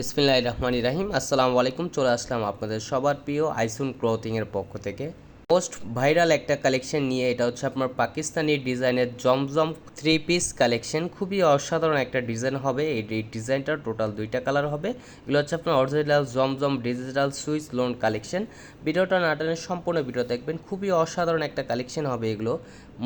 বিসমিল্লাহ রহমান রাহিম। আসসালামু আলাইকুম। চলে আসলাম আপনাদের সবার প্রিয় আইসুন ক্লথিংয়ের পক্ষ থেকে। মোস্ট ভাইরাল একটা কালেকশন নিয়ে, এটা হচ্ছে আপনার পাকিস্তানি ডিজাইনের জমজম থ্রি পিস কালেকশন খুবই অসাধারণ একটা ডিজাইন হবে। এই ডিজাইনটার টোটাল দুইটা কালার হবে। এগুলো হচ্ছে আপনার অরিজিনাল জমজম ডিজিটাল সুইচ লোন কালেকশন ভিডিওটা নাটানের সম্পূর্ণ ভিডিও দেখবেন। খুবই অসাধারণ একটা কালেকশন হবে এগুলো।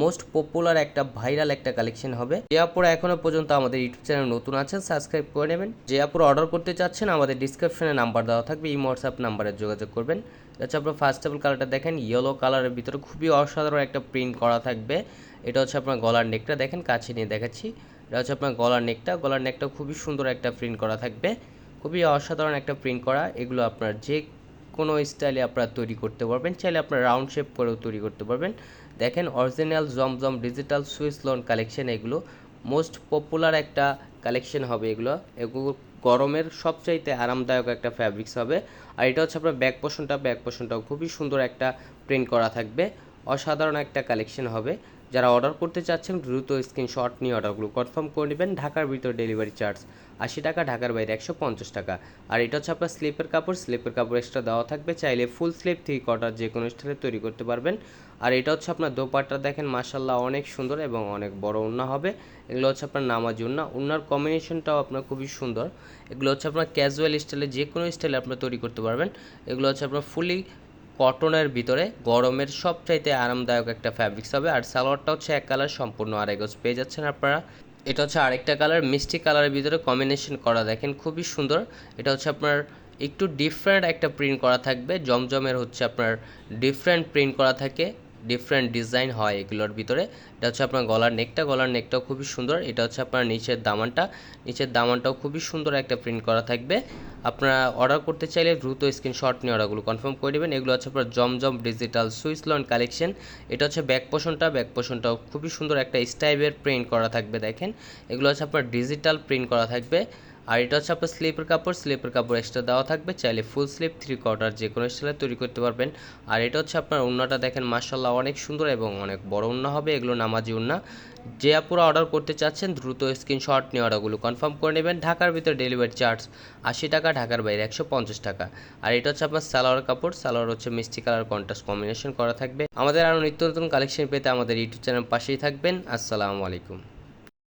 মোস্ট পপুলার একটা ভাইরাল একটা কালেকশন হবে। যে আপুরা এখনও পর্যন্ত আমাদের ইউটিউব চ্যানেল নতুন আছেন সাবস্ক্রাইব করে নেবেন। যে আপুরা অর্ডার করতে চাচ্ছেন, আমাদের ডিসক্রিপশনে নাম্বার দেওয়া থাকবে, এই হোয়াটসঅ্যাপ নাম্বারে যোগাযোগ করবেন। আচ্ছা আপনার ফার্স্ট অফ কালারটা দেখেন ইয়েলো কালারের ভিতরে খুবই অসাধারণ একটা প্রিন্ট করা থাকবে। এটা হচ্ছে আপনার গলার নেকটা দেখেন কাছে নিয়ে দেখাচ্ছি। এটা হচ্ছে আপনার গলার নেকটা গলার নেকটা খুবই সুন্দর একটা প্রিন্ট করা থাকবে। খুবই অসাধারণ একটা প্রিন্ট করা, এগুলো আপনার যে কোনো স্টাইলে আপনারা তৈরি করতে পারবেন, চাইলে আপনারা রাউন্ড শেপ করেও তৈরি করতে পারবেন। দেখেন অরিজিনাল জমজম ডিজিটাল সুইস লোন কালেকশন এগুলো মোস্ট পপুলার একটা কালেকশন হবে এগুলো। এগুলো গরমের সবচাইতে আরামদায়ক একটা ফ্যাব্রিক্স হবে। আর এটা হচ্ছে আপনার ব্যাক পোষণটা ব্যাক পোষণটাও খুবই সুন্দর একটা প্রিন্ট করা থাকবে। অসাধারণ একটা কালেকশন হবে। যারা অর্ডার করতে চাচ্ছেন, দ্রুত স্ক্রিনশট নিয়ে অর্ডারগুলো কনফার্ম করে নেবেন ঢাকার ভিতর ডেলিভারি চার্জ আশি টাকা, ঢাকার বাইরে একশো পঞ্চাশ টাকা। আর এটা হচ্ছে আপনার স্লিপের কাপড়। স্লিপের কাপড় এক্সট্রা দেওয়া থাকবে। চাইলে ফুল স্লিপ থ্রি কটার যে কোনো স্টাইলে তৈরি করতে পারবেন। আর এটা হচ্ছে আপনার দোপাট্টা দেখেন মাসাল্লাহ অনেক সুন্দর এবং অনেক বড় উন্না হবে। এগুলো হচ্ছে আপনার নামাজ উন্না। উন্নার কম্বিনেশনটাও আপনার খুবই সুন্দর। এগুলো হচ্ছে আপনার ক্যাজুয়াল স্টাইলে যে কোনো স্টাইলে আপনার তৈরি করতে পারবেন। এগুলো হচ্ছে আপনার ফুলি কটনের ভিতরে গরমের সবচাইতে আরামদায়ক একটা ফ্যাব্রিক্স হবে। আর সালোয়ারটা হচ্ছে এক কালার সম্পূর্ণ আড়াই গজ। পেয়ে যাচ্ছেন আপনারা। এটা হচ্ছে আরেকটা কালার মিষ্টি কালারের ভিতরে কম্বিনেশন করা। দেখেন খুবই সুন্দর। এটা হচ্ছে আপনার একটু ডিফারেন্ট একটা প্রিন্ট করা থাকবে। জমজমের হচ্ছে আপনার ডিফারেন্ট প্রিন্ট করা থাকে। ডিফারেন্ট ডিজাইন হয় এগুলোর ভিতরে। এটা হচ্ছে আপনার গলার নেকটা গলার নেকটাও খুবই সুন্দর। এটা হচ্ছে আপনার নিচের দামানটা। নিচের দামানটাও খুবই সুন্দর একটা প্রিন্ট করা থাকবে। আপনারা অর্ডার করতে চাইলে দ্রুত স্ক্রিনশট নিয়ে অর্ডারগুলো কনফার্ম করে দেবেন এগুলো হচ্ছে আপনার জমজম ডিজিটাল সুইস লন কালেকশন এটা হচ্ছে ব্যাক পোষণটা ব্যাক পোষণটাও খুবই সুন্দর একটা স্টাইপের প্রিন্ট করা থাকবে, দেখেন। এগুলো হচ্ছে আপনার ডিজিটাল প্রিন্ট করা থাকবে। আর এটা হচ্ছে আপনার স্লিপের কাপড়। স্লিপের কাপড় এক্সট্রা দেওয়া থাকবে। চাইলে ফুল স্লিপ থ্রি কোয়ার্টার যে কোনো স্টাইলে তৈরি করতে পারবেন। আর এটা হচ্ছে আপনার উন্নাটা দেখেন মার্শাল্লাহ অনেক সুন্দর এবং অনেক বড় উন্না হবে। এগুলো নামাজি উন্না যে আপুরা অর্ডার করতে চাচ্ছেন, দ্রুত স্ক্রিনশট নিয়ে অর্ডারগুলো কনফার্ম করে নেবেন। ঢাকার ভিতরে ডেলিভারি চার্জ আশি টাকা, ঢাকার বাইরে একশো পঞ্চাশ টাকা। আর এটা হচ্ছে আপনার সালোয়ার কাপড়। সালোয়ার হচ্ছে মিষ্টি কালার কন্ট্রাস্ট কম্বিনেশন করা থাকবে। আমাদের আরও নিত্য নতুন কালেকশন পেতে আমাদের ইউটিউব চ্যানেল পাশেই থাকবেন। আসসালামু আলাইকুম।